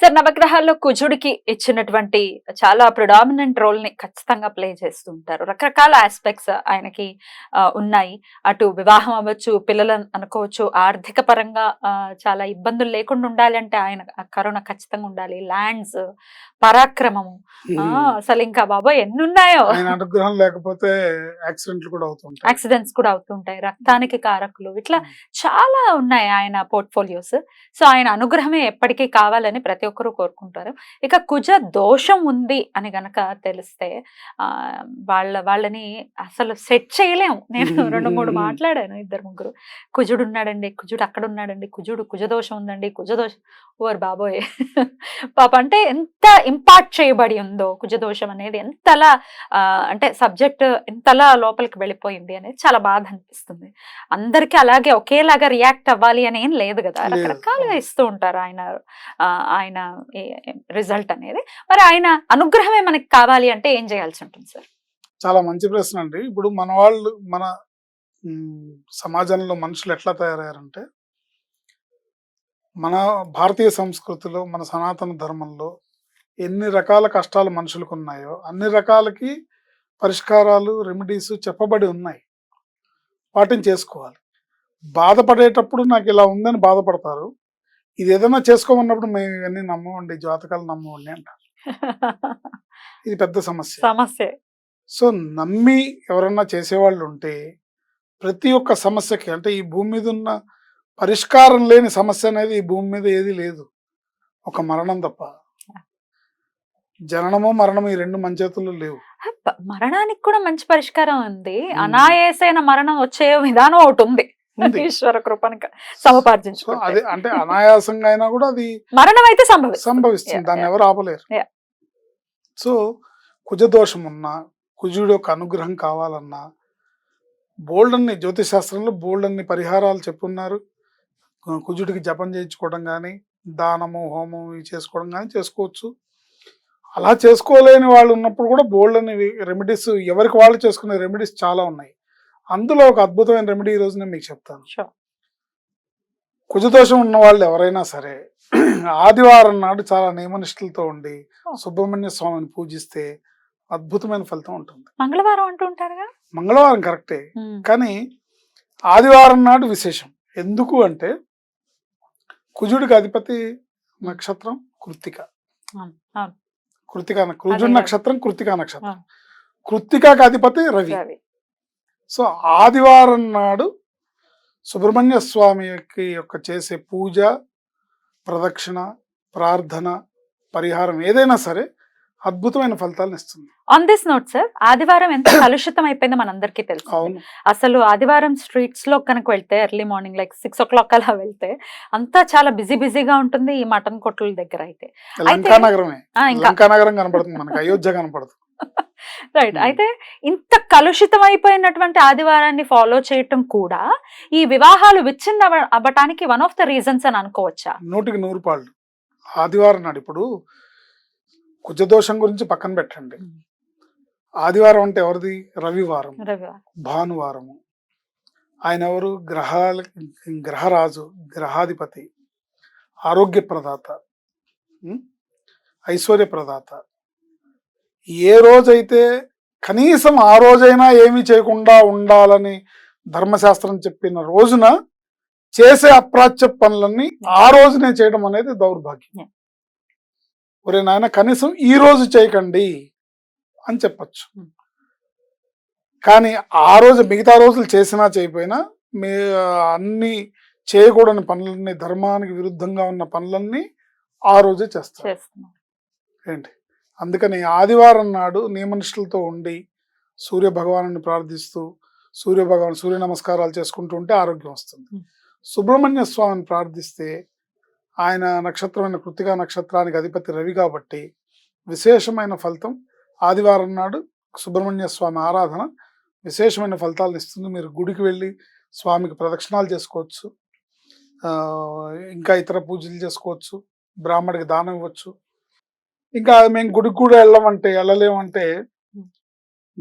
Sir నవగ్రహాల్లో కుజుడికి ఇచ్చినటువంటి చాలా ప్రొడామినెంట్ రోల్ని ఖచ్చితంగా ప్లే చేస్తుంటారు. రకరకాల ఆస్పెక్ట్స్ ఆయనకి ఉన్నాయి. అటు వివాహం అవ్వచ్చు పిల్లలు అనుకోవచ్చు ఆర్థిక పరంగా చాలా ఇబ్బందులు లేకుండా ఉండాలి అంటే ఆయన కరోనా ఖచ్చితంగా ఉండాలి. ల్యాండ్స్ పరాక్రమము అసలు ఇంకా బాబోయ్ ఎన్ని ఉన్నాయో అనుగ్రహం లేకపోతే యాక్సిడెంట్లు కూడా అవుతుంటాయి యాక్సిడెంట్స్ కూడా అవుతుంటాయి రక్తానికి కారకులు. ఇట్లా చాలా ఉన్నాయి ఆయన పోర్ట్ఫోలియోస్ సో ఆయన అనుగ్రహమే ఎప్పటికీ కావాలని ప్రతి ఒక్కరూ కోరుకుంటారు. ఇక కుజ దోషం ఉంది అని గనక తెలిస్తే వాళ్ళ వాళ్ళని అసలు సెట్ చేయలేము నేను రెండు మూడు మాట్లాడాను ఇద్దరు ముగ్గురు. కుజుడు ఉన్నాడండి కుజుడు అక్కడ ఉన్నాడండి కుజుడు కుజ దోషం ఉందండి కుజ దోషం ఓర్ బాబోయ్. పాప అంటే ఎంత ఇంపార్ట్ చేయబడి ఉందో కుజ దోషం అనేది ఎంతలా అంటే సబ్జెక్ట్ ఎంతలా లోపలికి వెళ్ళిపోయింది అనేది చాలా బాధ అనిపిస్తుంది. అందరికీ అలాగే ఒకేలాగా రియాక్ట్ అవ్వాలి అని ఏం లేదు కదా. రకరకాలుగా ఇస్తూ ఉంటారు ఆయన ఆయన రిజల్ట్ అనేది. మరి ఆయన అనుగ్రహమే మనకి కావాలి అంటే ఏం చేయాల్సి ఉంటుంది సార్? చాలా మంచి ప్రశ్న అండి. ఇప్పుడు మన వాళ్ళు మన సమాజంలో మనుషులు ఎట్లా తయారయ్యారంటే మన భారతీయ సంస్కృతిలో మన సనాతన ధర్మంలో ఎన్ని రకాల కష్టాలు మనుషులకు ఉన్నాయో అన్ని రకాలకి పరిష్కారాలు రెమెడీస్ చెప్పబడి ఉన్నాయి. వాటిని చేసుకోవాలి. బాధపడేటప్పుడు నాకు ఇలా ఉందని బాధపడతారు. ఇది ఏదైనా చేసుకోమన్నప్పుడు మేము ఇవన్నీ నమ్మవండి జాతకాలు నమ్మవండి అంటారు ఇది పెద్ద సమస్య. సమస్య. సో నమ్మి ఎవరన్నా చేసేవాళ్ళు ఉంటే ప్రతి ఒక్క సమస్యకి అంటే ఈ భూమి మీద ఉన్న పరిష్కారం లేని సమస్య అనేది ఈ భూమి మీద ఏది లేదు. ఒక మరణం తప్ప. జననము మరణము ఈ రెండు మన చేతుల్లో లేవు. మరణానికి కూడా మంచి పరిష్కారం ఉంది. అనాయాసైన మరణం వచ్చే విధానం ఒకటి ఉంది. ఈశ్వర కృపణక సో సమపార్జించుకుంటే అదే అంటే అనాయాసంగా అయినా కూడా అది మరణం అయితే సంభవిస్తుంది. సంభవిస్తుంది దాన్ని. ఎవరు ఆపలేరు. సో కుజదోషం ఉన్నా కుజుడు యొక్క అనుగ్రహం కావాలన్నా బోల్డ్ అన్ని జ్యోతిష్ శాస్త్రంలో బోల్డ్ అన్ని పరిహారాలు చెప్పున్నారు. కుజుడికి జపం చేయించుకోవడం కానీ దానము హోమం ఇవి చేసుకోవడం కానీ చేసుకోవచ్చు. అలా చేసుకోలేని వాళ్ళు ఉన్నప్పుడు కూడా బోల్డ్ అని రెమెడీస్ ఎవరికి వాళ్ళు చేసుకునే రెమెడీస్ చాలా ఉన్నాయి. అందులో ఒక అద్భుతమైన రెమెడీ ఈ రోజు నేను మీకు చెప్తాను. కుజదోషం ఉన్న వాళ్ళు ఎవరైనా సరే ఆదివారం నాడు చాలా నియమనిష్టలతో ఉండి Oh. సుబ్రహ్మణ్య స్వామిని పూజిస్తే అద్భుతమైన ఫలితం ఉంటుంది మంగళవారం అంటూ ఉంటారుగా మంగళవారం కరెక్టే Hmm. కానీ ఆదివారం నాడు విశేషం ఎందుకు అంటే కుజుడికి అధిపతి నక్షత్రం కృత్తిక అవును, అవును. కృతిక కుజుడు. నక్షత్రం కృత్తికా నక్షత్రం. కృత్తికాకి అధిపతి రవి. సో ఆదివారం నాడు సుబ్రహ్మణ్య స్వామికి యొక్క చేసే పూజ ప్రదక్షిణ ప్రార్థన పరిహారం ఏదైనా సరే అద్భుతమైన ఫలితాలను ఇస్తుంది. ఆన్ దిస్ నోట్ సార్ ఆదివారం ఎంత కలుషితం అయిపోయిందో మనందరికీ తెలుసు. అసలు ఆదివారం స్ట్రీట్స్లో కనుక వెళ్తే early morning like six o'clock అలా వెళ్తే అంతా చాలా బిజీ బిజీగా ఉంటుంది ఈ మటన్ కొట్ల దగ్గర అయితే. నగరమే. ఇంకా నగరం కనపడుతుంది మనకి. అయోధ్య కనపడదు. Right Hmm. అయితే ఇంత కలుషితం అయిపోయినటువంటి ఆదివారాన్ని ఫాలో చేయటం కూడా ఈ వివాహాలు విచ్ఛిన్న అవ- అవ్వటానికి వన్ ఆఫ్ ద రీజన్స్ అని అనుకోవచ్చా? నూటికి నూరు పాళ్ళు. ఆదివారం నాడు ఇప్పుడు కుజదోషం గురించి పక్కన పెట్టండి. Hmm. ఆదివారం అంటే ఎవరిది? రవివారం. భానువారము. ఆయన ఎవరు? గ్రహాల గ్రహరాజు గ్రహాధిపతి ఆరోగ్య ప్రదాత? ఐశ్వర్య ప్రదాత. ఏ రోజైతే కనీసం ఆ రోజైనా ఏమీ చేయకుండా ఉండాలని ధర్మశాస్త్రం చెప్పిన రోజున చేసే అప్రాచ్య పనులన్నీ ఆ రోజునే చేయడం అనేది దౌర్భాగ్యం. ఒరే నాయన కనీసం ఈ రోజు చేయకండి అని చెప్పచ్చు. కానీ ఆ రోజు మిగతా రోజులు చేసినా చేయకపోయినా మీ అన్ని చేయకూడని పనులన్నీ ధర్మానికి విరుద్ధంగా ఉన్న పనులన్నీ ఆ రోజే చేస్తారు. ఏంటి? అందుకని ఆదివారం నాడు నియమనిష్టలతో ఉండి సూర్య భగవాను ప్రార్థిస్తూ సూర్య భగవాన్ సూర్య నమస్కారాలు చేసుకుంటూ ఉంటే ఆరోగ్యం వస్తుంది. సుబ్రహ్మణ్య స్వామిని ప్రార్థిస్తే ఆయన నక్షత్రమైన కృతికా నక్షత్రానికి అధిపతి రవి కాబట్టి విశేషమైన ఫలితం ఆదివారం నాడు సుబ్రహ్మణ్య స్వామి ఆరాధన విశేషమైన ఫలితాలను ఇస్తుంది. మీరు గుడికి వెళ్ళి స్వామికి ప్రదక్షిణాలు చేసుకోవచ్చు. ఇంకా ఇతర పూజలు చేసుకోవచ్చు. బ్రాహ్మడికి దానం ఇవ్వచ్చు. ఇంకా మేము గుడికి కూడా వెళ్ళమంటే వెళ్ళలేమంటే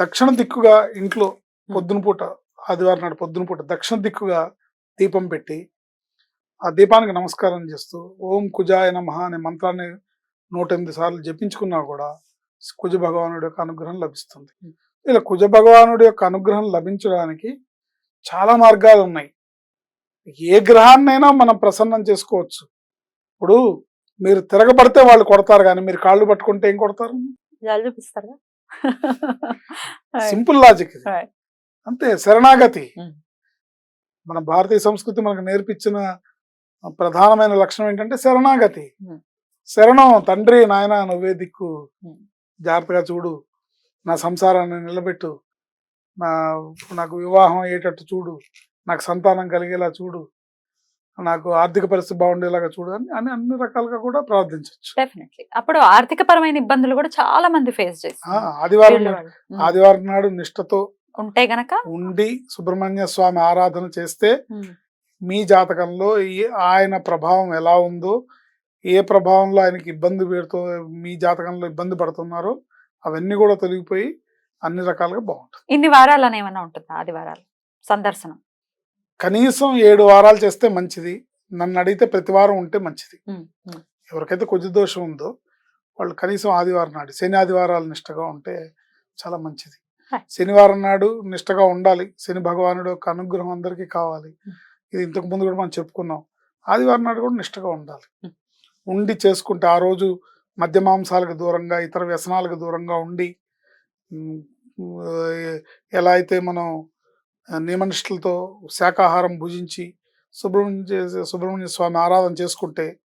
దక్షిణ దిక్కుగా ఇంట్లో పొద్దున పూట ఆదివారం నాడు పొద్దున పూట దక్షిణ దిక్కుగా దీపం పెట్టి ఆ దీపానికి నమస్కారం చేస్తూ ఓం కుజాయ నమః అనే మంత్రాన్ని నూట ఎనిమిది సార్లు జపించుకున్నా కూడా కుజ భగవానుడి యొక్క అనుగ్రహం లభిస్తుంది. ఇలా కుజ భగవానుడి యొక్క అనుగ్రహం లభించడానికి చాలా మార్గాలు ఉన్నాయి ఏ గ్రహాన్నైనా మనం ప్రసన్నం చేసుకోవచ్చు. ఇప్పుడు మీరు తిరగబడితే వాళ్ళు కొడతారు కానీ మీరు కాళ్ళు పట్టుకుంటే ఏం కొడతారు? జాలి చూపిస్తారా సింపుల్ లాజిక్. అంతే శరణాగతి. Mm. మన భారతీయ సంస్కృతి మనకు నేర్పించిన ప్రధానమైన లక్షణం ఏంటంటే శరణాగతి. Mm. శరణం తండ్రి నాయన నువ్వే దిక్కు. Mm. జాగ్రత్తగా చూడు. నా సంసారాన్ని నిలబెట్టు. నా నాకు వివాహం అయ్యేటట్టు చూడు. నాకు సంతానం కలిగేలా చూడు. నాకు ఆర్థిక పరిస్థితి బాగుండేలాగా చూడు అని అని అన్ని రకాలుగా కూడా ప్రార్థించవచ్చు డెఫినెట్లీ అప్పుడు ఆర్థిక పరమైన ఇబ్బందులు కూడా చాలా మంది ఫేస్ చేస్తారు. ఆదివారం. ఆదివారం నాడు నిష్టతో ఉంటే గనక ఉండి సుబ్రహ్మణ్య స్వామి ఆరాధన చేస్తే మీ జాతకంలో ఆయన ప్రభావం ఎలా ఉందో ఏ ప్రభావంలో ఆయనకి ఇబ్బంది పెడుతూ మీ జాతకంలో ఇబ్బంది పడుతున్నారో అవన్నీ కూడా తొలగిపోయి అన్ని రకాలుగా బాగుంటుంది. ఇన్ని వారాలని ఏమైనా ఉంటుందా ఆదివారాలు? సందర్శనం. కనీసం ఏడు వారాలు చేస్తే మంచిది నన్ను అడిగితే ప్రతి వారం ఉంటే మంచిది. ఎవరికైతే కొద్ది దోషం ఉందో వాళ్ళు కనీసం ఆదివారం నాడు శని ఆదివారాలు నిష్టగా ఉంటే చాలా మంచిది. శనివారం నాడు నిష్టగా ఉండాలి శని భగవానుడు యొక్క అనుగ్రహం అందరికీ కావాలి. ఇది ఇంతకు ముందు కూడా మనం చెప్పుకున్నాం ఆదివారం నాడు కూడా నిష్టగా ఉండాలి. ఉండి చేసుకుంటే ఆ రోజు మద్య మాంసాలకు దూరంగా ఇతర వ్యసనాలకు దూరంగా ఉండి ఎలా అయితే మనం నియమనిష్టలతో శాకాహారం భుజించి సుబ్రహ్మణ్య సుబ్రహ్మణ్య స్వామి ఆరాధన చేసుకుంటే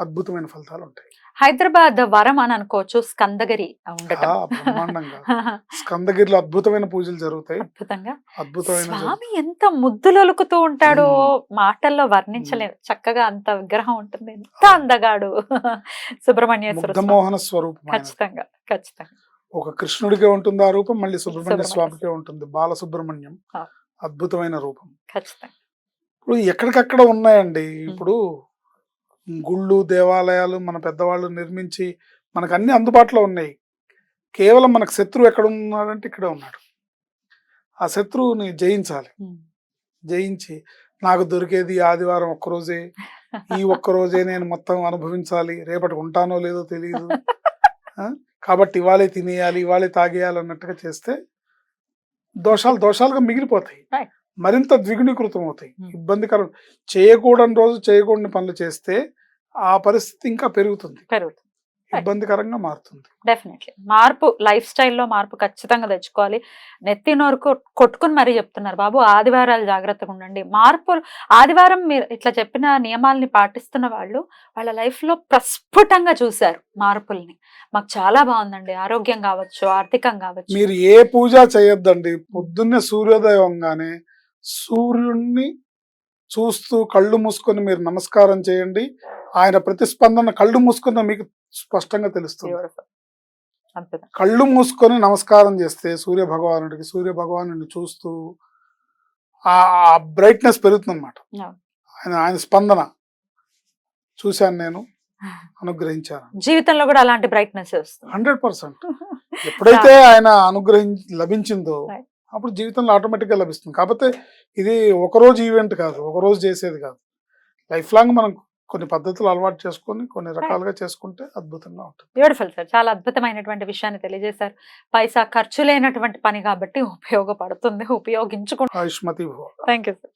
అద్భుతమైన ఫలితాలు ఉంటాయి. హైదరాబాద్ వరం అని అనుకోవచ్చు స్కందగిరి బ్రహ్మాండంగా. స్కందగిరిలో అద్భుతమైన పూజలు జరుగుతాయి. అద్భుతమైన స్వామి ఎంత ముద్దులొలుకుతూ ఉంటాడో. మాటల్లో వర్ణించలేము చక్కగా అంత విగ్రహం ఉంటుంది. ఎంత అందగాడు. సుబ్రహ్మణ్యేశ్వర. ముగ్ధమోహన స్వరూపం. ఖచ్చితంగా ఖచ్చితంగా. ఒక కృష్ణుడికే ఉంటుంది ఆ రూపం మళ్ళీ సుబ్రహ్మణ్య స్వామికే ఉంటుంది. బాల సుబ్రహ్మణ్యం. అద్భుతమైన రూపం. ఇప్పుడు ఎక్కడికక్కడ ఉన్నాయండి. ఇప్పుడు గుళ్ళు దేవాలయాలు మన పెద్దవాళ్ళు నిర్మించి మనకు అన్ని అందుబాటులో ఉన్నాయి. కేవలం మనకు శత్రువు ఎక్కడ ఉన్నాడంటే ఇక్కడే ఉన్నాడు. ఆ శత్రువుని జయించాలి. జయించి నాకు దొరికేది ఆదివారం ఒక్కరోజే. ఈ ఒక్క రోజే నేను మొత్తం అనుభవించాలి. రేపటి ఉంటానో లేదో తెలియదు? కాబట్టి ఇవాళే తినేయాలి ఇవాళే తాగేయాలి అన్నట్టుగా చేస్తే దోషాలు దోషాలుగా మిగిలిపోతాయి. మరింత ద్విగుణీకృతం అవుతాయి Hmm. ఇబ్బందికరం చేయకూడని రోజు చేయకూడని పనులు చేస్తే ఆ పరిస్థితి ఇంకా పెరుగుతుంది పెరుగుతుంది. ఇబ్బందికరంగా మారుతుంది. డెఫినెట్లీ మార్పు లైఫ్ స్టైల్లో మార్పు ఖచ్చితంగా తెచ్చుకోవాలి. నెత్తి నోరుకు కొట్టుకుని మరీ చెప్తున్నారు. బాబు ఆదివారాలు జాగ్రత్తగా ఉండండి. మార్పు ఆదివారం మీరు ఇట్లా చెప్పిన నియమాల్ని పాటిస్తున్న వాళ్ళు వాళ్ళ లైఫ్లో ప్రస్ఫుటంగా చూశారు మార్పుల్ని. మాకు చాలా బాగుందండి. ఆరోగ్యం కావచ్చు ఆర్థికం కావచ్చు. మీరు ఏ పూజ చేయొద్దండి. పొద్దున్నే సూర్యోదయంగానే సూర్యుడిని చూస్తూ కళ్ళు మూసుకొని మీరు నమస్కారం చేయండి. ఆయన ప్రతిస్పందన కళ్ళు మూసుకున్న మీకు స్పష్టంగా తెలుస్తుంది. కళ్ళు మూసుకొని నమస్కారం చేస్తే సూర్య భగవానుడికి సూర్య భగవానుడిని చూస్తూ ఆ బ్రైట్నెస్ పెరుగుతుంది అనమాట Yeah. ఆయన ఆయన స్పందన చూశాను నేను అనుగ్రహించాను. జీవితంలో కూడా అలాంటి బ్రైట్నెస్ హండ్రెడ్ పర్సెంట్. ఎప్పుడైతే ఆయన అనుగ్రహించి లభించిందో. అప్పుడు జీవితంలో ఆటోమేటిక్గా లభిస్తుంది. కాకపోతే ఇది ఒక రోజు ఈవెంట్ కాదు ఒక రోజు చేసేది కాదు. లైఫ్ లాంగ్ మనం కొన్ని పద్ధతులు అలవాటు చేసుకొని కొన్ని రకాలుగా చేసుకుంటే అద్భుతంగా ఉంటుంది. బ్యూటిఫుల్ సార్ చాలా అద్భుతమైనటువంటి విషయాన్ని తెలియజేశారు. పైసా ఖర్చు లేనటువంటి పని కాబట్టి ఉపయోగపడుతుంది ఉపయోగించుకుంటాం ఆయుష్మతి థ్యాంక్ యూ సార్